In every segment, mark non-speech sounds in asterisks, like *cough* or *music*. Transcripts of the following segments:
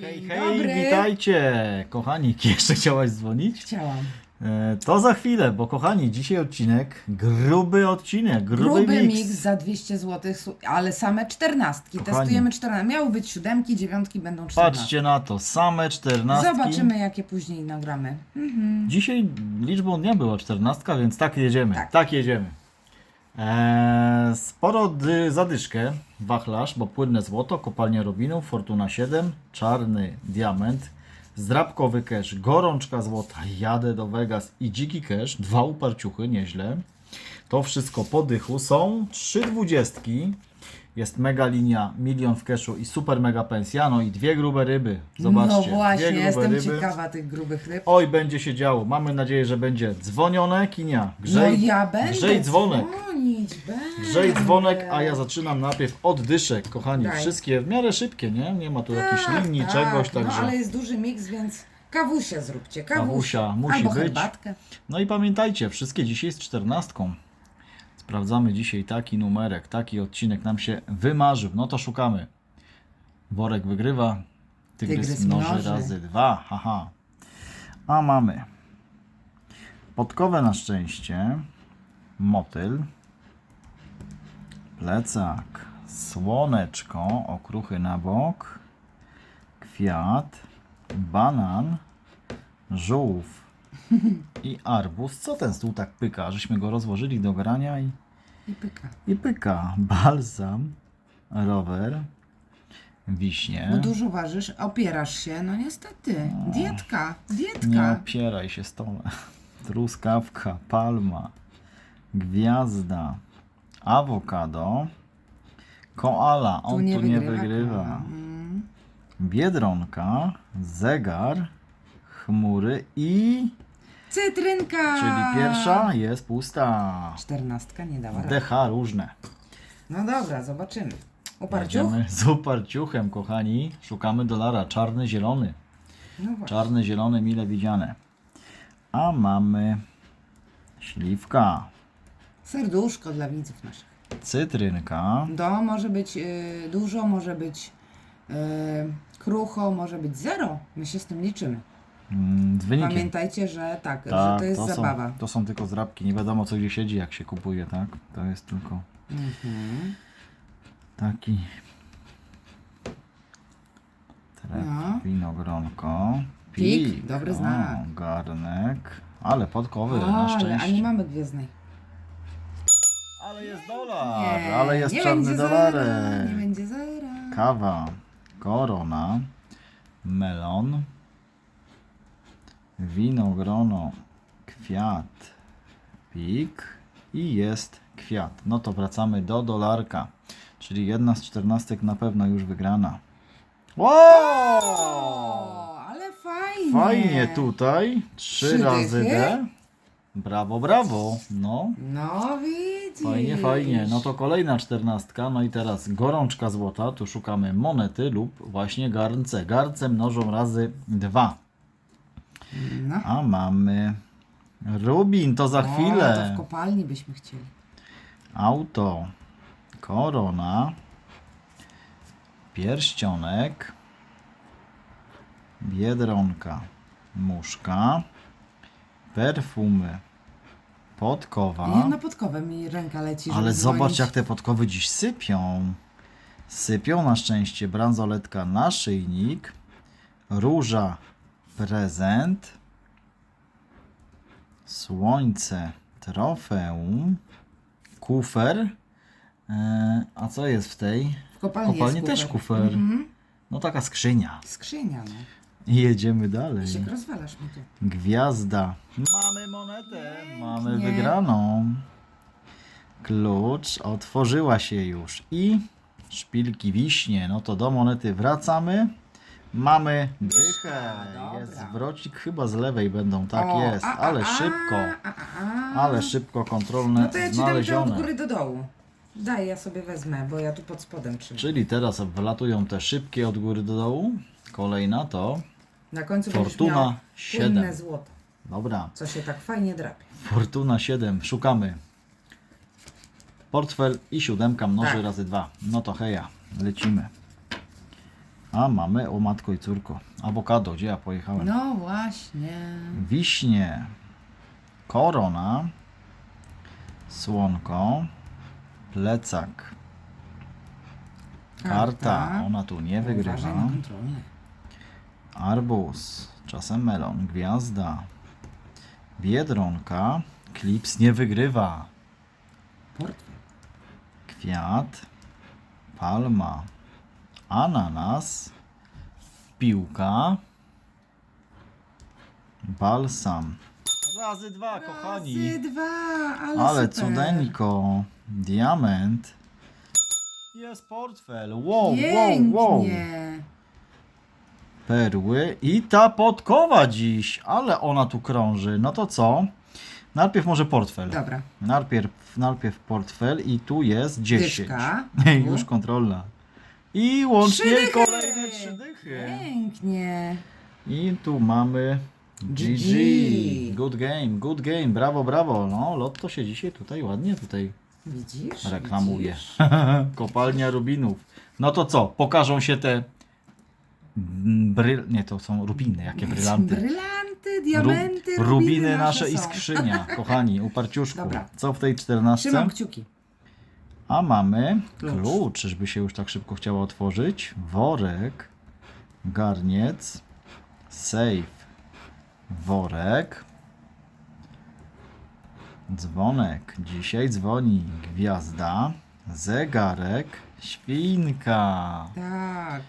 Hej, hej, dobry. witajcie! Kochani, *laughs* jeszcze chciałaś dzwonić? Chciałam. E, to za chwilę, bo kochani, dzisiaj odcinek, gruby odcinek, gruby, Gruby mix. mix za 200 zł, ale same czternastki. Kochani. Testujemy czternastki. Miały być siódemki, dziewiątki, będą czternastki. Patrzcie na to, same czternastki. Zobaczymy, jakie później nagramy. Mhm. Dzisiaj liczbą dnia była czternastka, więc tak jedziemy, tak, Tak. jedziemy. Eee, sporo dy, zadyszkę, wachlarz, bo płynne złoto, kopalnia Robinów, Fortuna 7, czarny diament, zdrabkowy cash, gorączka złota, jadę do Vegas i dziki cash, dwa uparciuchy, nieźle. To wszystko po dychu, są trzy dwudziestki, jest mega linia, milion w cashu i super mega pensja, no i dwie grube ryby, zobaczcie. No dwie właśnie, grube jestem ryby. ciekawa tych grubych ryb. Oj, będzie się działo. Mamy nadzieję, że będzie dzwonione. Kinia, grzej, no ja będę grzej dzwonek. dzwonić, będę. Grzej dzwonek, a ja zaczynam najpierw od dyszek, kochani. Daj. Wszystkie w miarę szybkie, nie? Nie ma tu jakichś Tak, linii, tak, czegoś, No także. ale jest duży miks, więc kawusia zróbcie. Kawusia, Kawusia musi Albo być. herbatkę. No i pamiętajcie, wszystkie dzisiaj z czternastką. Sprawdzamy dzisiaj taki numerek, taki odcinek nam się wymarzył. No to szukamy. Worek wygrywa, tygrys, Tygrys mnoży mnoży. razy dwa, haha. A mamy podkowę na szczęście, motyl, plecak, słoneczko, okruchy na bok, kwiat, banan, żółw *laughs* i arbuz. Co ten stół tak pyka? Żeśmy go rozłożyli do grania i, I pyka. i pyka. Balsam, rower, wiśnie. Bo dużo ważysz, opierasz się, no niestety. Dietka, Nie dietka. opieraj się stole. *laughs* Truskawka, palma, gwiazda, awokado, koala, on tu nie wygrywa. kawa. Mm. Biedronka, zegar, chmury i... Cytrynka! Czyli pierwsza jest pusta. Czternastka nie dała rady. DH różne. No dobra, zobaczymy. Uparciuch? Jedziemy z uparciuchem, kochani. Szukamy dolara. Czarny, zielony. No właśnie. Czarny, zielony, mile widziane. A mamy śliwka, Serduszko dla widzów naszych. cytrynka, Do może być y, dużo, może być y, krucho, może być zero. My się z tym liczymy. Mm, z wynikiem. Pamiętajcie, że tak, że Tak, to jest są, zabawa. to są tylko zrabki. Nie wiadomo, co gdzie siedzi, jak się kupuje, tak? To jest tylko Mhm. taki tref, No. winogronko, Pik, dobry znak. garnek, ale podkowy na Ale, szczęście. a nie mamy gwiezdnej. Ale jest dolar, Nie, ale jest nie czarny będzie dolarek. zera, Nie będzie zera. Kawa, korona, melon, winogrono, kwiat, pik i jest kwiat. No to wracamy do dolarka, czyli jedna z czternastek na pewno już wygrana. Wow! O, ale fajnie. Fajnie tutaj, trzy Trzy razy dychy? D. Brawo, brawo. No, No widzisz. Fajnie, fajnie. No to kolejna czternastka. No i teraz gorączka złota. Tu szukamy monety lub właśnie garnce. Garnce mnożą razy dwa. No. A mamy rubin, to za O, to w chwilę. kopalni byśmy chcieli. Auto, korona, pierścionek, biedronka, muszka, perfumy, podkowa. Jak na podkowę mi ręka leci, Ale dzwonić. zobacz, jak te podkowy dziś sypią. Sypią na szczęście bransoletka naszyjnik, róża prezent, słońce trofeum, kufer. E, a co jest w tej? W kopalni, kopalni jest też kufer. Mhm. No taka skrzynia. Skrzynia, no. I jedziemy dalej. Się rozwalasz mi tu. Gwiazda. Mamy monetę. Mamy wygraną. Klucz otworzyła się już. I szpilki wiśnie. No to do monety wracamy. Mamy dychę. Dobra. Jest zwrocik. Chyba z lewej będą. Tak O, jest. a, a, Ale a, szybko. A, a, a. Ale szybko kontrolne No to ja ci dam to od znalezione. góry do dołu. Daj, ja sobie wezmę, bo ja tu pod spodem trzymam. Czyli teraz wlatują te szybkie od góry do dołu. Kolejna to Na końcu Fortuna będziesz miał 7. płynne złoto, dobra. co się tak fajnie drapie. Fortuna 7, szukamy. Portfel i siódemka mnoży Tak. razy dwa. No to heja, lecimy. A mamy, o matko i córko, awokado, gdzie ja pojechałem? No właśnie. Wiśnie, korona, słonko, plecak, karta, ona tu nie Uważaj wygrywa, na kontrolne. arbuz, czasem melon, gwiazda, biedronka, klips nie wygrywa, Portfel. kwiat, palma, ananas, piłka, balsam. Razy dwa, kochani. Razy dwa, ale, Ale super. cudeńko, diament. Jest portfel. Wow, wow, Pięknie. wow. Perły i ta podkowa dziś, ale ona tu krąży. No to co? Najpierw może portfel. Dobra. Najpierw, najpierw portfel i tu jest 10. Dyszka. *laughs* Już kontrolna. I łącznie Trzy dychy. kolejne trzy dychy. Pięknie. I tu mamy GG. GG. Good game, good game. Brawo, brawo. No, Lotto się dzisiaj tutaj ładnie tutaj Widzisz? reklamuje. Widzisz? *laughs* Kopalnia rubinów. No to co? Pokażą się te bryl... Nie, to są rubiny. Jakie brylanty. Brylanty, diamenty, Rub- rubiny, nasze są. i skrzynia, kochani, uparciuszku. Dobra. Co w tej czternastce? Trzymam kciuki. A mamy Klucz. klucz. Czyżby się już tak szybko chciało otworzyć? Worek, garniec, safe, worek, dzwonek. Dzisiaj dzwoni gwiazda, zegarek, świnka. Tak.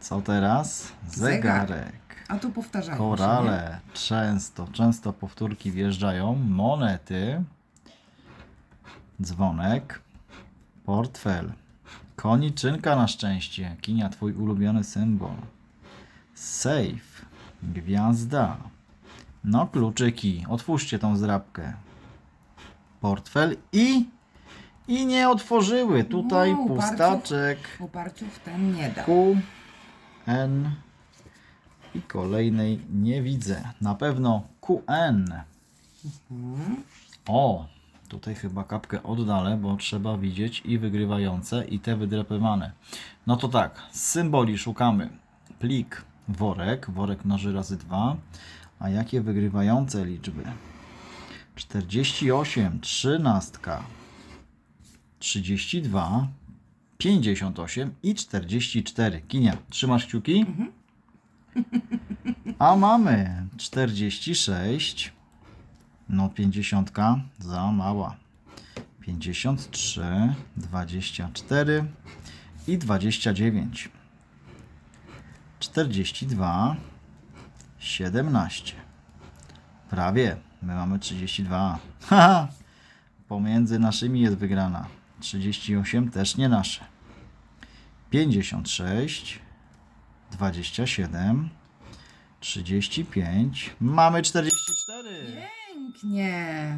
Co teraz? Zegar. Zegarek. A tu powtarzają się, nie? Korale. Często, często powtórki wjeżdżają. Monety. Dzwonek. Portfel. Koniczynka na szczęście. Kinia, twój ulubiony symbol. Safe. Gwiazda. No, kluczyki. Otwórzcie tą zdrabkę. Portfel i... I nie otworzyły. Tutaj bardzo- pustaczek. Uparciów ten nie da. Q, N i kolejnej nie widzę. Na pewno QN. O, tutaj chyba kapkę oddalę, bo trzeba widzieć i wygrywające, i te wydrapywane. No to tak, z symboli szukamy. Plik, worek, worek mnoży razy 2. A jakie wygrywające liczby? 48, 13, 32, 58 i 44. Kinia, trzymasz kciuki? A mamy 46. No 50 za mała. 53, 24 i 29. 42, 17. Prawie. My mamy 32. *laughs* Haha. Pomiędzy naszymi jest wygrana. 38 też nie nasze. 56, 27, 35. Mamy 44. Pięknie.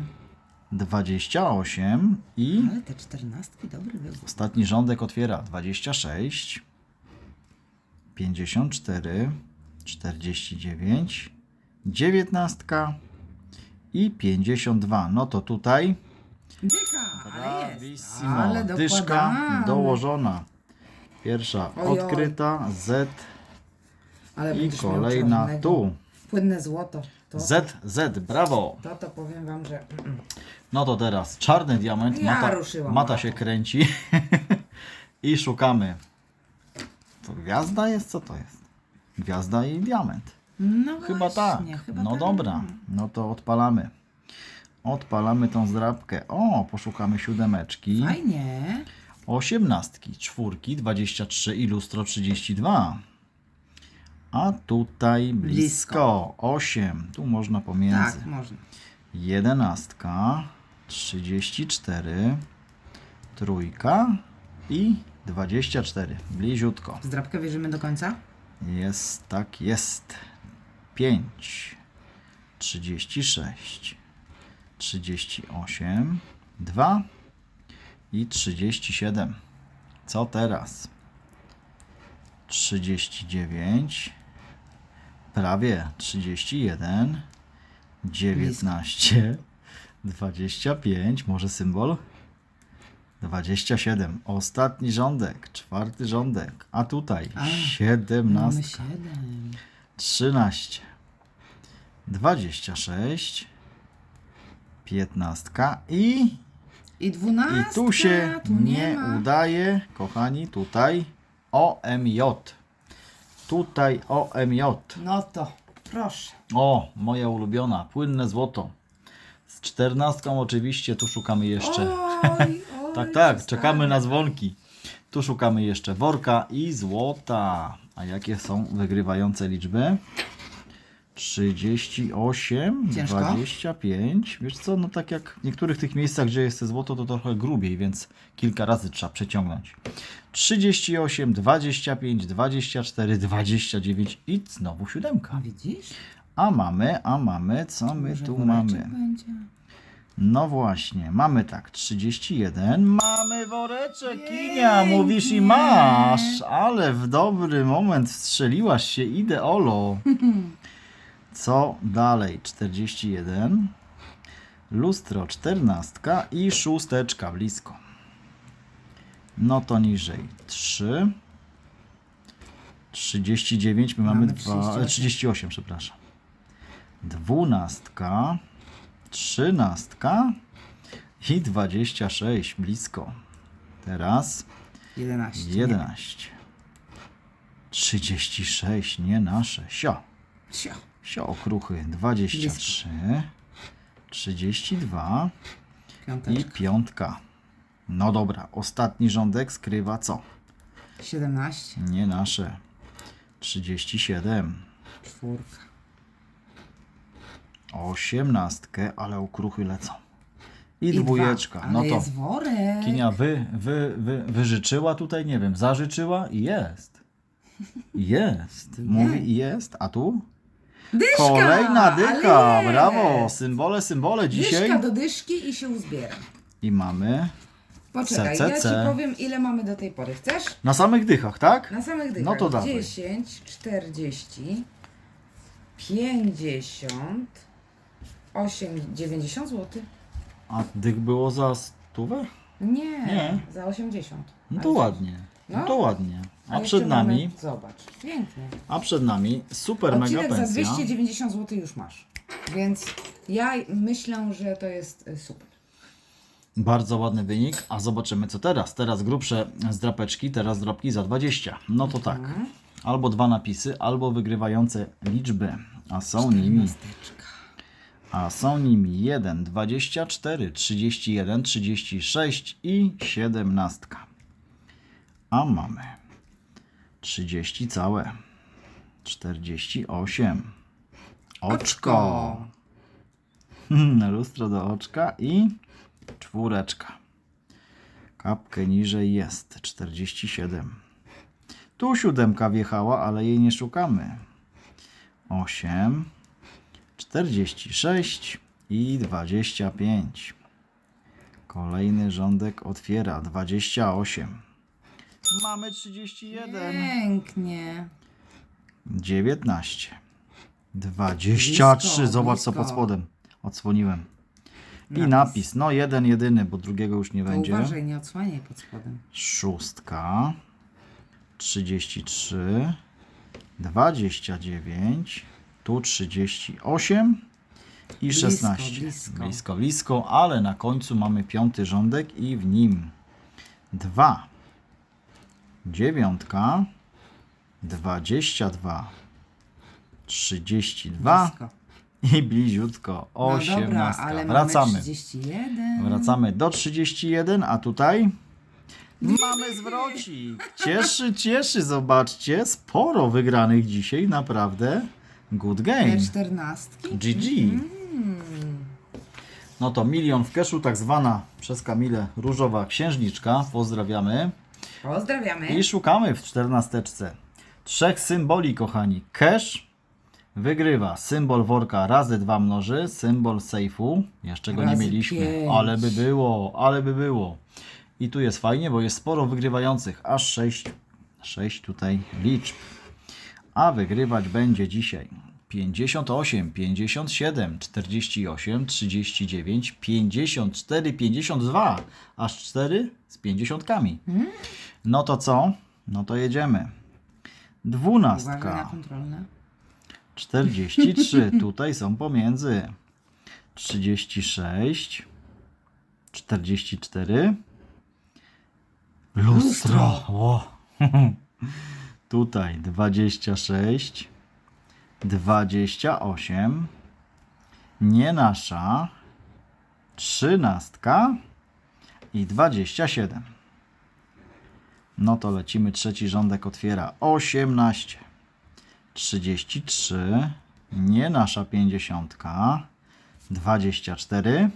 28 i Ale te czternastki dobry wybór. ostatni rządek otwiera 26, 54, 49, 19 i 52. No to tutaj Dycha, ale jest. Bravissimo. Ale Dyszka dokładamy. dołożona. Pierwsza odkryta, Z Ale i będziesz miał kolejna czarnego. tu. Płynne złoto. To, Z, Z, brawo. to, to powiem wam, że... *clears throat* No to teraz czarny diament. Ja Mata, ruszyłam mata się kręci. *laughs* I szukamy. To gwiazda jest? Co to jest? Gwiazda i diament. No Chyba właśnie, tak. Chyba no tak. dobra, no to odpalamy. Odpalamy tą zdrabkę. O, poszukamy siódemeczki. Fajnie. Osiemnastki, czwórki, 23 i lustro 32. A tutaj blisko, Blisko. 8. Tu można pomiędzy. Tak, można. Jedenastka, 34, trójka i 24. Bliziutko. Zdrabkę wierzymy do końca? Jest, tak jest. 5, 36, 38, 2 i 37. Co teraz? 39, prawie 31, 19, 25, może symbol? 27. Ostatni rządek, czwarty rządek. A tutaj A, Mamy 17, 7. 13, 26, 15 i, I 12. i tu się tu nie ma. udaje, kochani, tutaj OMJ. Tutaj OMJ. No to proszę. O, moja ulubiona, płynne złoto. Z czternastką oczywiście, tu szukamy jeszcze. Oj, *laughs* oj, Tak, tak, czekamy na dzwonki. Tu szukamy jeszcze worka i złota. A jakie są wygrywające liczby? 38, Ciężko? 25. Wiesz co, no tak jak w niektórych tych miejscach, gdzie jest to złoto, to trochę grubiej, więc kilka razy trzeba przeciągnąć. 38, 25, 24, 29 i znowu siódemka. Widzisz? A mamy, a mamy, co my Może tu woreczek mamy? Będzie. No właśnie, mamy tak, 31, mamy woreczek, Kinia, mówisz i masz, ale w dobry moment wstrzeliłaś się, ideolo. *laughs* Co dalej? 41, lustro 14 i szósteczka blisko. No to niżej 3, 39, my mamy, Mamy dwa, 38. 38, przepraszam. Dwunastka, trzynastka i 26 blisko. Teraz 11. 11. 36, nie nasze. Sio. Sio. Sio okruchy. 23. 32 i Piąteczka. piątka. No dobra, ostatni rządek skrywa co? 17. Nie nasze. 37. Czwórka. Osiemnastkę, ale okruchy lecą. I, I dwójeczka. Dwa. No Ale to jest worek. Kinia wy, wy, wy, wyżyczyła tutaj, nie wiem, zażyczyła i jest. *laughs* Jest. Mówi i jest, a tu? Dyszka! Kolejna dycha, ale brawo. Symbole, symbole dzisiaj. Dyszka do dyszki i się uzbiera. I mamy Poczekaj, C, C, ja ci powiem ile mamy do tej pory. Chcesz? na samych dychach, tak? Na samych dychach. No to dawaj. 10, 40, 50, 8, 90 zł. A dych było za stówę? Nie, Nie. za 80. No to ładnie. No No. to ładnie. A przed nami, Mamy, zobacz, pięknie. a przed nami super mega Odcinek za pensja. 290 zł już masz. Więc ja myślę, że to jest y, super. Bardzo ładny wynik, a zobaczymy co teraz. Teraz grubsze zdrapeczki, teraz drapki za 20. No to tak. Mhm. Albo dwa napisy, albo wygrywające liczby. A są nimi, a są nimi 1, 24, 31, 36 i 17. A mamy 30 całe, 48. Oczko. Na *laughs* lustro do oczka i czwóreczka. Kapkę niżej jest 47. Tu siódemka wjechała, ale jej nie szukamy. 8, 46 i 25. Kolejny rządek otwiera 28. Mamy 31. Pięknie. 19. 23. Blisko, Zobacz co pod spodem. Odsłoniłem. I Napis. napis. No jeden jedyny, bo drugiego już nie To będzie. uważaj, nie odsłaniaj pod spodem. Szóstka. 33. 29. Tu 38. I Blisko, 16. blisko. blisko, blisko, ale na końcu mamy piąty rządek i w nim 2. Dziewiątka. 22. 32. Blisko. I bliziutko No dobra, 18. ale Wracamy. mamy 31. Wracamy do 31, a tutaj mamy zwrocik. Cieszy, cieszy, zobaczcie. Sporo wygranych dzisiaj, naprawdę. Good game. Te czternastki. GG. No to milion w keszu, tak zwana przez Kamilę różowa księżniczka. Pozdrawiamy. Pozdrawiamy. I szukamy w czternasteczce trzech symboli, kochani. Cash wygrywa symbol worka razy dwa mnoży, symbol sejfu. Jeszcze go nie Razy mieliśmy, pięć. ale by było, ale by było. I tu jest fajnie, bo jest sporo wygrywających, aż sześć, sześć tutaj liczb. A wygrywać będzie dzisiaj 58, 57, 48, 39, 54, 52, aż 4 z 50. No to co? No to jedziemy. Uważaj na Dwunastka, kontrolne. 43, tutaj są pomiędzy. 36, 44. Lustro. Lustro. O. *laughs* Tutaj 26, 28. Nie nasza. Trzynastka i 27. No to lecimy, trzeci rządek otwiera 18, 33, nie nasza 50, 24,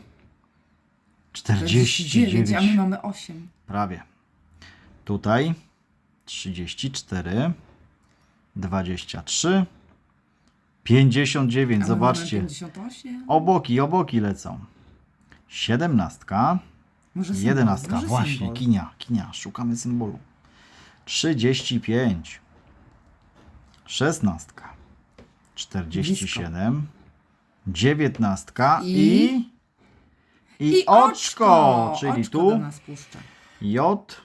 49, a my mamy 8. prawie. Tutaj 34, 23, 59, A my mamy zobaczcie. 58. Oboki, oboki lecą. 17, Może symbol, Jedenastka, może właśnie, symbol. kinia, kinia, szukamy symbolu. 35, 16, 47, 19 i, I- i, I oczko, czyli oczko tu do nas puszcza. J,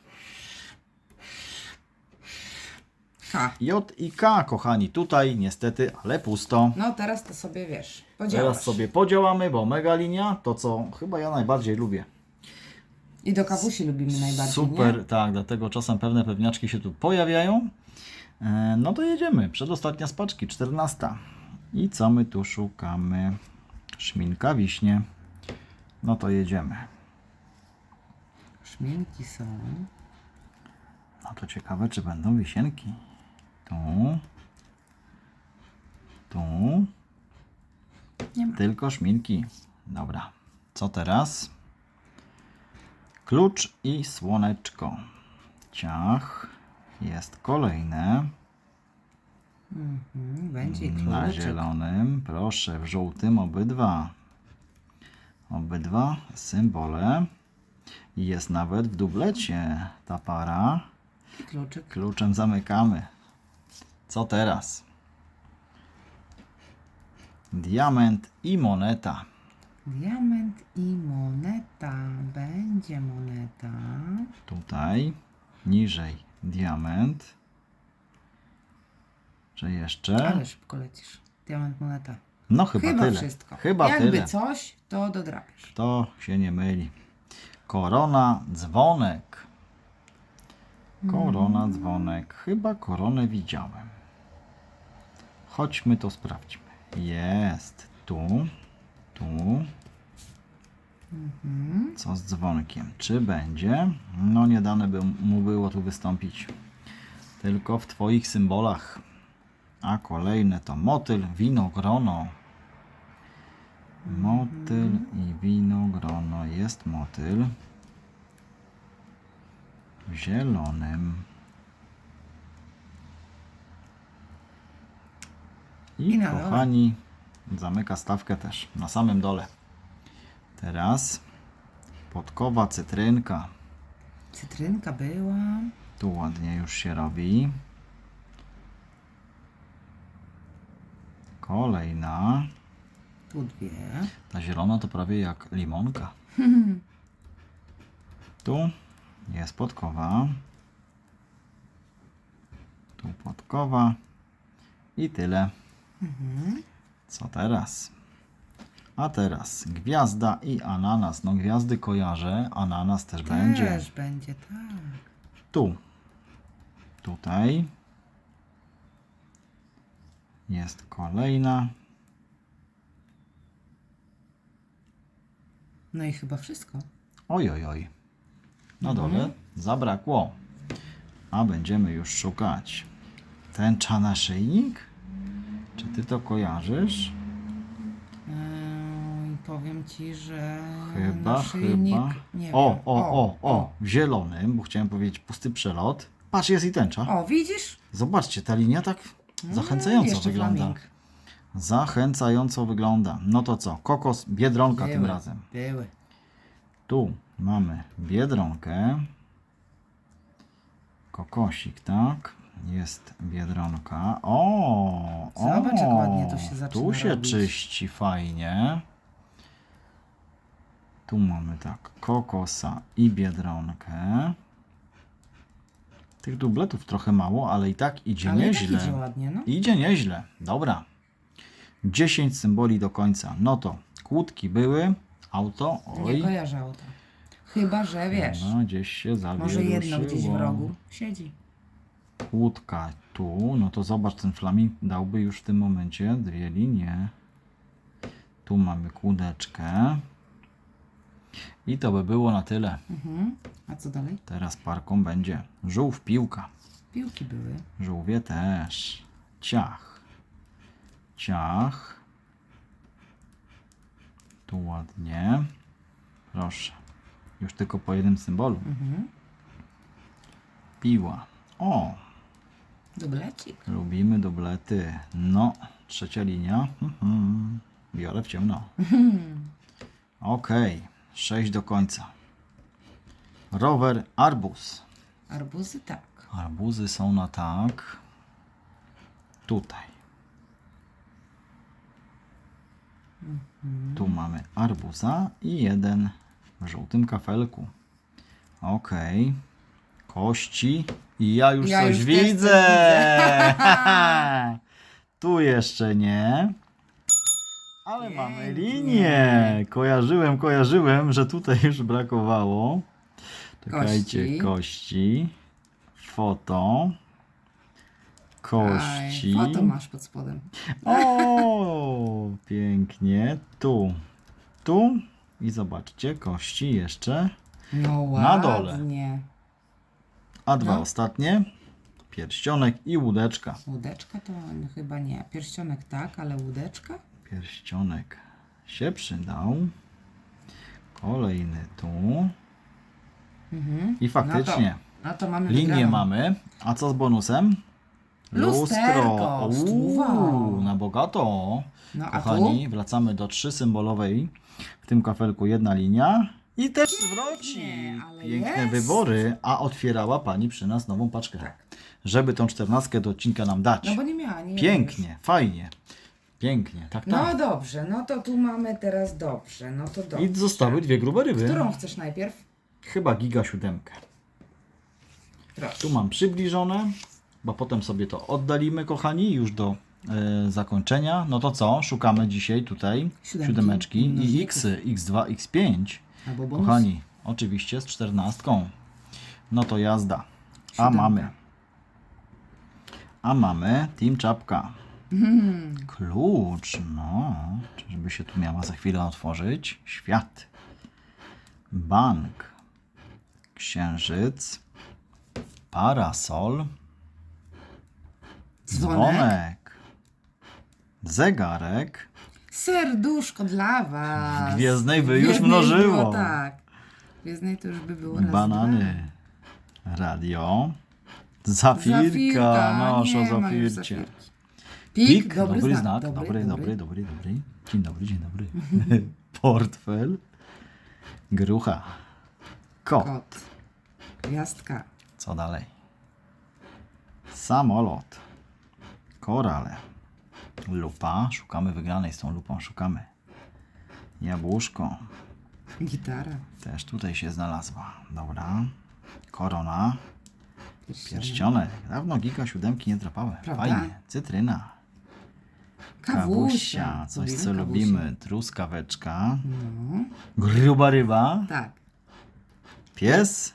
J i K, kochani. Tutaj niestety, ale pusto. No teraz to sobie wiesz. Podziałasz. Teraz sobie podziałamy, bo mega linia to co chyba ja najbardziej lubię. I do kawusi lubimy najbardziej. Super, Nie? tak, dlatego czasem pewne pewniaczki się tu pojawiają. E, No to jedziemy. Przedostatnia z paczki, 14. I co my tu szukamy? Szminka wiśnie. No to jedziemy. Szminki są. No to ciekawe, czy będą wisienki. Tu. Tu. Nie ma. Tylko szminki. Dobra. Co teraz? Klucz i słoneczko. Ciach. Jest kolejne. Mhm, będzie Na zielonym, proszę, w żółtym obydwa. Obydwa symbole. Jest nawet w dublecie ta para. Kluczem zamykamy. Co teraz? Diament i moneta. Diament i moneta. Będzie moneta. Tutaj niżej diament. Czy jeszcze? Ale szybko lecisz. Diament, moneta. No chyba, Chyba tyle. wszystko. Chyba Jakby tyle. coś, to dodrapiesz. To się nie myli. Korona, dzwonek. Korona, dzwonek. Chyba koronę widziałem. Chodźmy to sprawdźmy. Jest. Tu. Tu. Co z dzwonkiem? Czy będzie? No nie dane by mu było tu wystąpić. Tylko w Twoich symbolach. A kolejne to motyl, winogrono. Motyl i winogrono. Jest motyl. W zielonym. I, kochani, zamyka stawkę też na samym dole. Teraz podkowa cytrynka. Cytrynka była. Tu ładnie już się robi. Kolejna. Tu dwie. Ta zielona to prawie jak limonka. *laughs* Tu jest podkowa. Tu podkowa. I tyle. Co teraz? A teraz gwiazda i ananas. No gwiazdy kojarzę, ananas też będzie. Też będzie, tak. Tu. Tutaj. Jest kolejna. No i chyba wszystko. Oj, oj, oj. Na dole zabrakło. A będziemy już szukać. Tęcza naszyjnik? Czy ty to kojarzysz? Eee, powiem ci, że. Chyba, naszyjnik, chyba. Nie O, wiem. o, o, o, w zielonym, bo chciałem powiedzieć pusty przelot. Patrz, jest i tęcza. O, widzisz? Zobaczcie, ta linia tak zachęcająco jeszcze wygląda. flaming. Zachęcająco wygląda. No to co? Kokos, biedronka tym razem. Były. Tu mamy biedronkę. Kokosik, tak. Jest biedronka. O! Zobacz, jak o, ładnie to się zaczyna Tu się robić. czyści fajnie. Tu mamy tak, kokosa i biedronkę. Tych dubletów trochę mało, ale i tak idzie Ale tak nieźle. idzie ładnie, no. Idzie nieźle. Dobra. 10 symboli do końca. No to kłódki były, auto, Nie oj. kojarzę auta. Chyba, że wiesz, No, gdzieś się zawieruszyło. może jedno gdzieś w rogu siedzi. Kłódka tu, no to zobacz, ten flaming dałby już w tym momencie dwie linie. Tu mamy kłódeczkę. I to by było na tyle. Mhm. A co dalej? Teraz parką będzie żółw, piłka. Piłki były. Żółwie też. Ciach. Ciach. Tu ładnie. Proszę. Już tylko po jednym symbolu. Mhm. Piła. O, Dublecik. lubimy dublety. No, trzecia linia. Mhm. *laughs* Biorę w ciemno. *laughs* Okej, sześć do końca. Rower, arbuz. Arbuzy tak. Arbuzy są na tak. Tutaj. Tu mamy arbuza i jeden w żółtym kafelku. Ok. Kości. I ja już Ja coś już też coś widzę. *laughs* tu jeszcze nie. Ale mamy Pięknie. linię. Kojarzyłem, kojarzyłem, że tutaj już brakowało. Czekajcie, Kości. kości. Foto. Kości. Aj, foto masz pod spodem. O, *laughs* pięknie. Tu, tu i zobaczcie, kości jeszcze. No Na dole. A dwa No. ostatnie. Pierścionek i łódeczka. Łódeczka to chyba nie. Pierścionek tak, ale łódeczka? Pierścionek się przydał. Kolejny tu. Mhm. I faktycznie No to, no to mamy linię wygraną. mamy. A co z bonusem? Lusterko, stuwa. Uuu, na bogato. No a Kochani, wracamy do trzy symbolowej. W tym kafelku jedna linia. I też zwroci. ale Piękne jest. wybory. A otwierała Pani przy nas nową paczkę. Tak. Żeby tą czternastkę do odcinka nam dać. No bo nie miała, nie Pięknie, fajnie. Pięknie, tak, No tak. dobrze, no to tu mamy teraz dobrze, no to dobrze. I zostały dwie grube ryby. Którą chcesz najpierw? Chyba giga siódemkę. Proszę. Tu mam przybliżone, bo potem sobie to oddalimy, kochani, już do e, zakończenia. No to co? Szukamy dzisiaj tutaj Siódemki, siódemeczki i mnożników. x, x2, x5. Albo bonus. Kochani, oczywiście z czternastką. No to jazda. A Siódemka. mamy. A mamy Team Czapka. Mhm. Klucz, no. Czyżby się tu miała za chwilę otworzyć? Świat. Bank. Księżyc. Parasol. Dzwonek. Zegarek. Serduszko dla was. Gwiezdnej by już Gwiezdnej mnożyło. Było, tak. Gwiezdnej to już by było razy Banany. Radio. dwa. Zafirka. Zafirka. No, o ma już zafircie. zafirki. Pik, dobry, dobry, znak. Dobry, dobry, dobry, dobry, Dzień dobry, dzień dobry. *laughs* Portfel. Grucha. Kot. Kot. Gwiazdka. Co dalej? Samolot. Korale. Lupa. Szukamy wygranej z tą lupą. Szukamy. Jabłuszko. Gitara. Też tutaj się znalazła. Dobra. Korona. Pierścionek. Dawno giga siódemki nie. Prawda? Fajnie. Cytryna. Kawusia. Coś, co kawusię? lubimy. Truskaweczka. No, Gruba ryba. tak. Pies.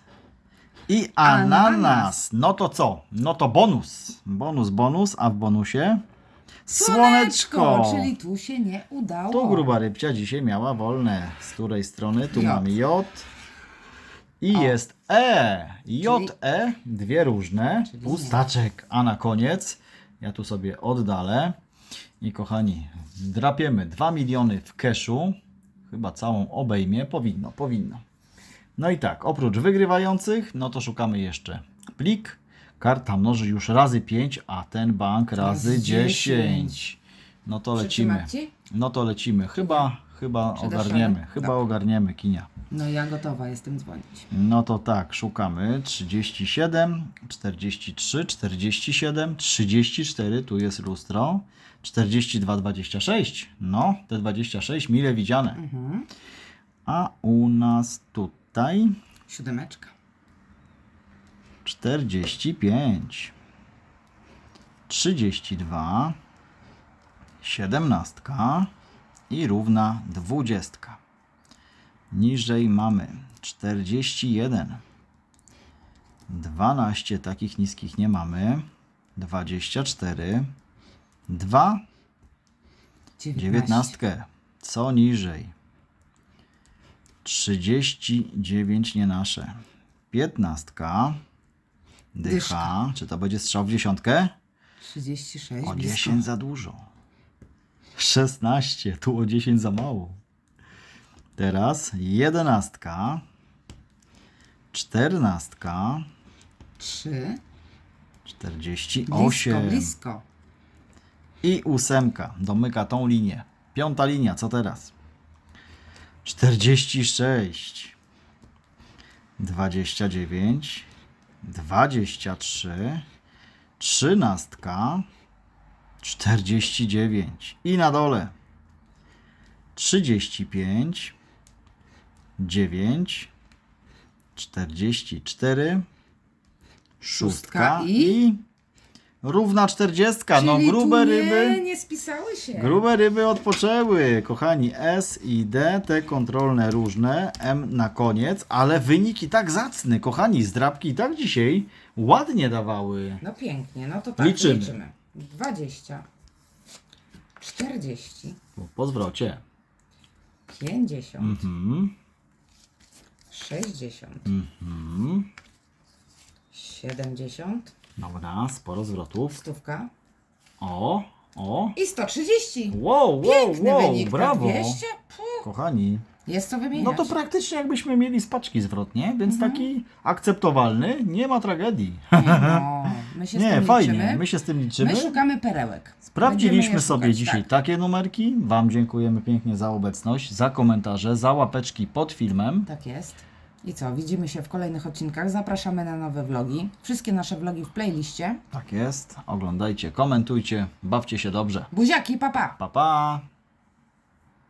I ananas. Ananas. No to co? No to bonus. Bonus, bonus, a w bonusie Słoneczko, czyli tu się nie udało. Tu gruba rybcia dzisiaj miała wolne. Z której strony? Tu J. mamy J. I O. jest E. J, E, dwie różne. Czyli Pustaczek. A na koniec, ja tu sobie oddalę. I kochani, drapiemy 2 miliony w keszu. Chyba całą obejmie. Powinno, powinno. No i tak, oprócz wygrywających, no to szukamy jeszcze plik. Karta mnoży już razy 5, a ten bank razy Razy 10. 10. No to lecimy. Przytrzymać ci? No to lecimy. Chyba, chyba ogarniemy. Chyba Dobra. ogarniemy kinia. No ja gotowa jestem dzwonić. No to tak, szukamy 37, 43, 47, 34, tu jest lustro, 42, 26. No, te 26 mile widziane. Mhm. A u nas tutaj Siódemeczka. 45, 32, 17 i równa 20. Niżej mamy 41, 12 takich niskich nie mamy, 24, 2, 19. Co niżej? 39 nie nasze. 15. Dycha. Dyszka. Czy to będzie strzał w dziesiątkę? 36. O blisko. 10 za dużo. 16. Tu o 10 za mało. Teraz 11. 14. 3. 48. Blisko, blisko. I ósemka domyka tą linię. Piąta linia, co teraz? 46, 29, 23, 13, 49 i na dole 35, 9, 44, szóstka i- i równa 40. No Czyli grube tu nie, ryby. nie spisały się. Grube ryby odpoczęły, kochani. S i D, te kontrolne różne, M na koniec, ale wynik i tak zacny, kochani. Zdrabki i tak dzisiaj ładnie dawały. No pięknie, no to tak, Liczymy. liczymy. 20, 40, Po zwrocie. 50, Mhm. 60, Mhm. 70, Dobra, sporo zwrotów. stówka O, o. i 130. Wow, wow, Piękny wow, wynik brawo. na 200. Puh, Kochani, jest co wymieniać. no to praktycznie jakbyśmy mieli z paczki zwrotnie, więc Mhm. taki akceptowalny, nie ma tragedii. Nie, no, my się z *laughs* Nie, tym fajnie, liczymy. my się z tym liczymy. My szukamy perełek. Sprawdziliśmy je sobie szukać, dzisiaj Tak. takie numerki. Wam dziękujemy pięknie za obecność, za komentarze, za łapeczki pod filmem. tak jest. I co, widzimy się w kolejnych odcinkach. Zapraszamy na nowe vlogi. Wszystkie nasze vlogi w playliście. Tak jest. Oglądajcie, komentujcie, bawcie się dobrze. Buziaki, papa! Pa pa!